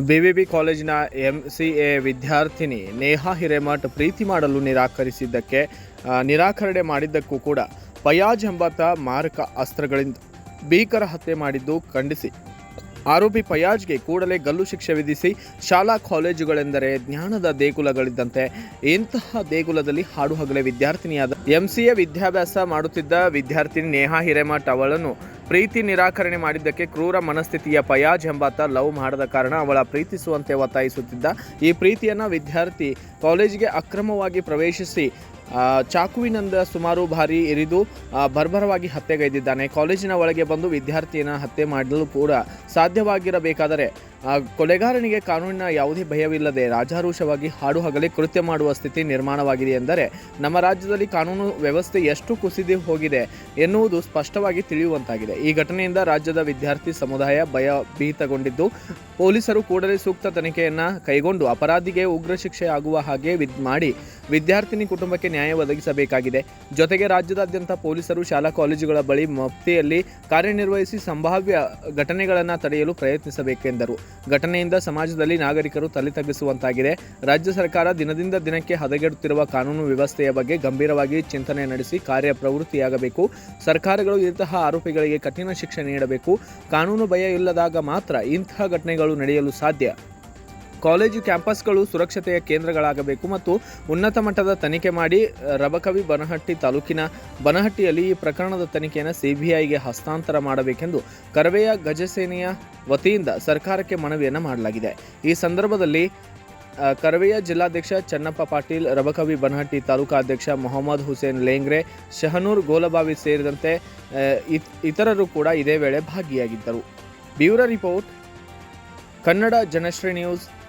BVB ಕಾಲೇಜಿನ M C A ವಿದ್ಯಾರ್ಥಿನಿ ನೇಹಾ ಹಿರೇಮಠ್ ಪ್ರೀತಿ ಮಾಡಲು ನಿರಾಕರಿಸಿದ್ದಕ್ಕೆ ನಿರಾಕರಣೆ ಮಾಡಿದ್ದಕ್ಕೂ ಕೂಡ ಫಯಾಜ್ ಎಂಬಾತ ಮಾರಕ ಅಸ್ತ್ರಗಳಿಂದ ಭೀಕರ ಹತ್ಯೆ ಮಾಡಿದ್ದು ಖಂಡಿಸಿ. ಆರೋಪಿ ಫಯಾಜ್ಗೆ ಕೂಡಲೇ ಗಲ್ಲು ಶಿಕ್ಷೆ ವಿಧಿಸಿ ಶಾಲಾ ಕಾಲೇಜುಗಳೆಂದರೆ ಜ್ಞಾನದ ದೇಗುಲಗಳಿದ್ದಂತೆ ಇಂತಹ ದೇಗುಲದಲ್ಲಿ ಹಾಡು ಹಗಲೇ ವಿದ್ಯಾರ್ಥಿನಿಯಾದ ಎಂಸಿಎ ವಿದ್ಯಾಭ್ಯಾಸ ಮಾಡುತ್ತಿದ್ದ ವಿದ್ಯಾರ್ಥಿನಿ ನೇಹಾ ಹಿರೇಮಠ್ ಅವಳನ್ನು ಪ್ರೀತಿ ನಿರಾಕರಣೆ ಮಾಡಿದ್ದಕ್ಕೆ ಕ್ರೂರ ಮನಸ್ಥಿತಿಯ ಪಯಾಜ್ ಎಂಬಾತ ಲವ್ ಮಾಡದ ಕಾರಣ ಅವಳ ಪ್ರೀತಿಸುವಂತೆ ಒತ್ತಾಯಿಸುತ್ತಿದ್ದ ಈ ಪ್ರೀತಿಯನ್ನು ವಿದ್ಯಾರ್ಥಿ ಕಾಲೇಜಿಗೆ ಅಕ್ರಮವಾಗಿ ಪ್ರವೇಶಿಸಿ ಚಾಕುವಿನಿಂದ ಸುಮಾರು ಬಾರಿ ಇರಿದು ಬರ್ಬರವಾಗಿ ಹತ್ಯೆಗೈದಿದ್ದಾನೆ. ಕಾಲೇಜಿನ ಒಳಗೆ ಬಂದು ವಿದ್ಯಾರ್ಥಿಯನ್ನು ಹತ್ಯೆ ಮಾಡಲು ಕೂಡ ಸಾಧ್ಯವಾಗಿರಬೇಕಾದರೆ ಕೊಲೆಗಾರನಿಗೆ ಕಾನೂನಿನ ಯಾವುದೇ ಭಯವಿಲ್ಲದೆ ರಾಜಾರೋಷವಾಗಿ ಹಾಡು ಹಗಲಿ ಕೃತ್ಯ ಮಾಡುವ ಸ್ಥಿತಿ ನಿರ್ಮಾಣವಾಗಿದೆ ಎಂದರೆ, ನಮ್ಮ ರಾಜ್ಯದಲ್ಲಿ ಕಾನೂನು ವ್ಯವಸ್ಥೆ ಎಷ್ಟು ಕುಸಿದು ಹೋಗಿದೆ ಎನ್ನುವುದು ಸ್ಪಷ್ಟವಾಗಿ ತಿಳಿಯುವಂತಾಗಿದೆ. ಈ ಘಟನೆಯಿಂದ ರಾಜ್ಯದ ವಿದ್ಯಾರ್ಥಿ ಸಮುದಾಯ ಭಯಭೀತಗೊಂಡಿದ್ದು, ಪೊಲೀಸರು ಕೂಡಲೇ ಸೂಕ್ತ ತನಿಖೆಯನ್ನು ಕೈಗೊಂಡು ಅಪರಾಧಿಗೆ ಉಗ್ರ ಶಿಕ್ಷೆ ಆಗುವ ಹಾಗೆ ವಿದ್, ಮಾಡಿ ವಿದ್ಯಾರ್ಥಿನಿ ಕುಟುಂಬಕ್ಕೆ ನ್ಯಾಯ ಒದಗಿಸಬೇಕಾಗಿದೆ. ಜೊತೆಗೆ ರಾಜ್ಯದಾದ್ಯಂತ ಪೊಲೀಸರು ಶಾಲಾ ಕಾಲೇಜುಗಳ ಬಳಿ ಮಫ್ತಿಯಲ್ಲಿ ಕಾರ್ಯನಿರ್ವಹಿಸಿ ಸಂಭಾವ್ಯ ಘಟನೆಗಳನ್ನು ತಡೆಯಲು ಪ್ರಯತ್ನಿಸಬೇಕೆಂದರು. ಘಟನೆಯಿಂದ ಸಮಾಜದಲ್ಲಿ ನಾಗರಿಕರು ತಲೆ ತಗ್ಗಿಸುವಂತಾಗಿದೆ. ರಾಜ್ಯ ಸರ್ಕಾರ ದಿನದಿಂದ ದಿನಕ್ಕೆ ಹದಗೆಡುತ್ತಿರುವ ಕಾನೂನು ವ್ಯವಸ್ಥೆಯ ಬಗ್ಗೆ ಗಂಭೀರವಾಗಿ ಚಿಂತನೆ ನಡೆಸಿ ಕಾರ್ಯಪ್ರವೃತ್ತಿಯಾಗಬೇಕು ಸರ್ಕಾರಗಳು ಇಂತಹ ಆರೋಪಿಗಳಿಗೆ ಕಠಿಣ ಶಿಕ್ಷೆ ನೀಡಬೇಕು. ಕಾನೂನು ಭಯ ಇಲ್ಲದಾಗ ಮಾತ್ರ ಇಂತಹ ಘಟನೆಗಳು ನಡೆಯಲು ಸಾಧ್ಯ. ಕಾಲೇಜು ಕ್ಯಾಂಪಸ್ಗಳು ಸುರಕ್ಷತೆಯ ಕೇಂದ್ರಗಳಾಗಬೇಕು ಮತ್ತು ಉನ್ನತ ಮಟ್ಟದ ತನಿಖೆ ಮಾಡಿ ರಬಕವಿ ಬನಹಟ್ಟಿ ತಾಲೂಕಿನ ಬನಹಟ್ಟಿಯಲ್ಲಿ ಈ ಪ್ರಕರಣದ ತನಿಖೆಯನ್ನು ಸಿಬಿಐಗೆ ಹಸ್ತಾಂತರ ಮಾಡಬೇಕೆಂದು ಕರವೆಯ ಗಜಸೇನೆಯ ವತಿಯಿಂದ ಸರ್ಕಾರಕ್ಕೆ ಮನವಿಯನ್ನು ಮಾಡಲಾಗಿದೆ. ಈ ಸಂದರ್ಭದಲ್ಲಿ ಕರವೆಯ ಜಿಲ್ಲಾಧ್ಯಕ್ಷ ಚನ್ನಪ್ಪ ಪಾಟೀಲ್, ರಬಕವಿ ಬನಹಟ್ಟಿ ತಾಲೂಕಾ ಅಧ್ಯಕ್ಷ ಮೊಹಮ್ಮದ್ ಹುಸೇನ್ ಲೇಂಗ್ರೆ, ಶಹನೂರ್ ಗೋಲಬಾವಿ ಸೇರಿದಂತೆ ಇತ್- ಇತರರು ಕೂಡ ಇದೇ ವೇಳೆ ಭಾಗಿಯಾಗಿದ್ದರು. Bureau report, Kannada Janashree news.